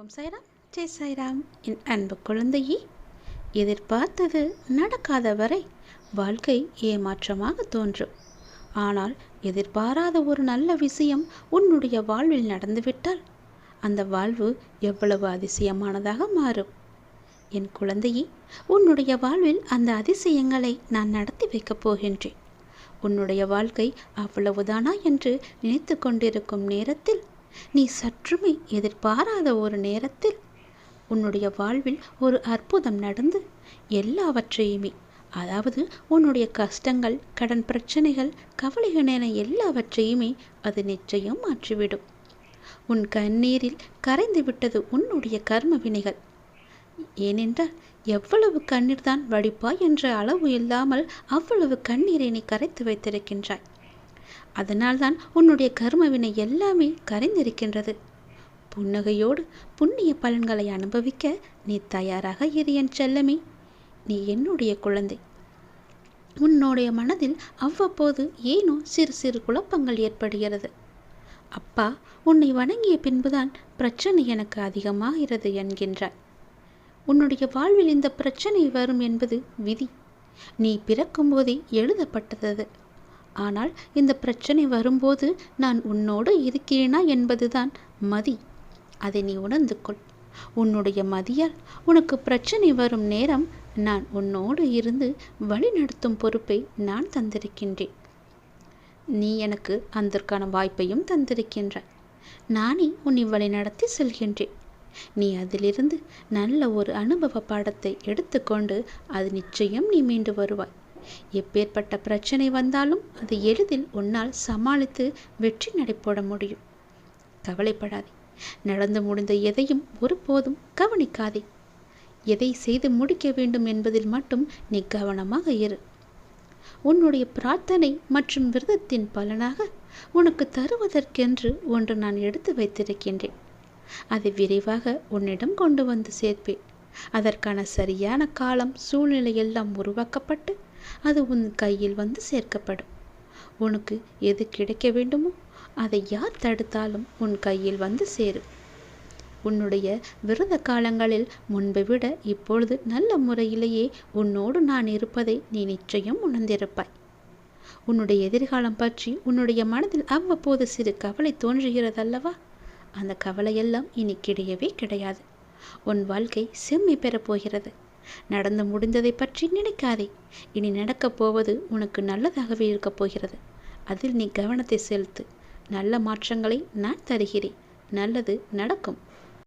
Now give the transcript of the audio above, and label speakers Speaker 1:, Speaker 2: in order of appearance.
Speaker 1: ஓம் சாய்ராம் ஜெய் சாய்ராம் என் அன்பு குழந்தையே எதிர்பார்த்தது நடக்காத வரை வாழ்க்கை ஏமாற்றமாக தோன்றும். ஆனால் எதிர்பாராத ஒரு நல்ல விஷயம் உன்னுடைய வாழ்வில் நடந்துவிட்டால் அந்த வாழ்வு எவ்வளவு அதிசயமானதாக மாறும். என் குழந்தையே உன்னுடைய வாழ்வில் அந்த அதிசயங்களை நான் நடத்தி வைக்கப் போகின்றேன். உன்னுடைய வாழ்க்கை அவ்வளவுதானா என்று நினைத்து கொண்டிருக்கும் நேரத்தில் நீ சற்றுமே எதிர்பாராத ஒரு நேரத்தில் உன்னுடைய வாழ்வில் ஒரு அற்புதம் நடந்து எல்லாவற்றையுமே அதாவது உன்னுடைய கஷ்டங்கள் கடன் பிரச்சனைகள் கவலைகள் என எல்லாவற்றையுமே அது நிச்சயம் மாற்றிவிடும். உன் கண்ணீரில் கரைந்து விட்டது உன்னுடைய கர்ம வினைகள். ஏனென்றால் எவ்வளவு கண்ணீர் தான் வடிப்பாய் என்ற அளவு இல்லாமல் அவ்வளவு கண்ணீரை நீ கரைத்து வைத்திருக்கின்றாய். அதனால்தான் உன்னுடைய கர்மவினை எல்லாமே கரைந்திருக்கின்றது. புன்னகையோடு புண்ணிய பலன்களை அனுபவிக்க நீ தயாராக இரு என் செல்லமே. நீ என்னுடைய குழந்தை. உன்னுடைய மனதில் அவ்வப்போது ஏனோ சிறு சிறு குழப்பங்கள் ஏற்படுகிறது. அப்பா உன்னை வணங்கிய பின்புதான் பிரச்சனை எனக்கு அதிகமாகிறது என்கின்றாய் உன்னுடைய வாழ்வில் இந்த பிரச்சனை வரும் என்பது விதி. நீ பிறக்கும்போதே எழுதப்பட்டது ஆனால் இந்த பிரச்சனை வரும்போது நான் உன்னோடு இருக்கிறேனா என்பதுதான் மதி. அதை நீ உணர்ந்து கொள். உன்னுடைய மதியால் உனக்கு பிரச்சனை வரும் நேரம் நான் உன்னோடு இருந்து வழிநடத்தும் பொறுப்பை நான் தந்திருக்கின்றேன். நீ எனக்கு அதற்கான வாய்ப்பையும் தந்திருக்கின்றாய் நானே உன்னை வழிநடத்தி செல்கின்றேன். நீ அதிலிருந்து நல்ல ஒரு அனுபவ பாடத்தை எடுத்துக்கொண்டு அது நிச்சயம் நீ மீண்டு வருவாய். எப்பேற்பட்ட பிரச்சனை வந்தாலும் அது எளிதில் உன்னால் சமாளித்து வெற்றி நடைபோட முடியும். கவலைப்படாதே. நடந்து முடிந்த எதையும் ஒருபோதும் கவனிக்காதே. எதை செய்து முடிக்க வேண்டும் என்பதில் மட்டும் நீ கவனமாக இரு. உன்னுடைய பிரார்த்தனை மற்றும் விரதத்தின் பலனாக உனக்கு தருவதற்கென்று ஒன்று நான் எடுத்து வைத்திருக்கின்றேன். அதை விரைவாக உன்னிடம் கொண்டு வந்து சேர்ப்பேன். அதற்கான சரியான காலம் சூழ்நிலை எல்லாம் உருவாக்கப்பட்டு அது உன் கையில் வந்து சேர்க்கப்படும். உனக்கு எது கிடைக்க வேண்டுமோ அதை யார் தடுத்தாலும் உன் கையில் வந்து சேரும். உன்னுடைய விரத காலங்களில் முன்பை விட இப்பொழுது நல்ல முறையிலேயே உன்னோடு நான் இருப்பதை நீ நிச்சயம் உணர்ந்திருப்பாய். உன்னுடைய எதிர்காலம் பற்றி உன்னுடைய மனதில் அவ்வப்போது சிறு கவலை தோன்றுகிறதல்லவா? அந்த கவலையெல்லாம் இனி கிடையவே கிடையாது. உன் வாழ்க்கை செம்மி பெறப்போகிறது. போகிறது நடந்து முடிந்ததை பற்றி நினைக்காதே. இனி நடக்கப் போவது உனக்கு நல்லதாகவே இருக்கப் போகிறது. அதில் நீ கவனத்தை செலுத்து. நல்ல மாற்றங்களை நான் தருகிறேன். நல்லது நடக்கும்.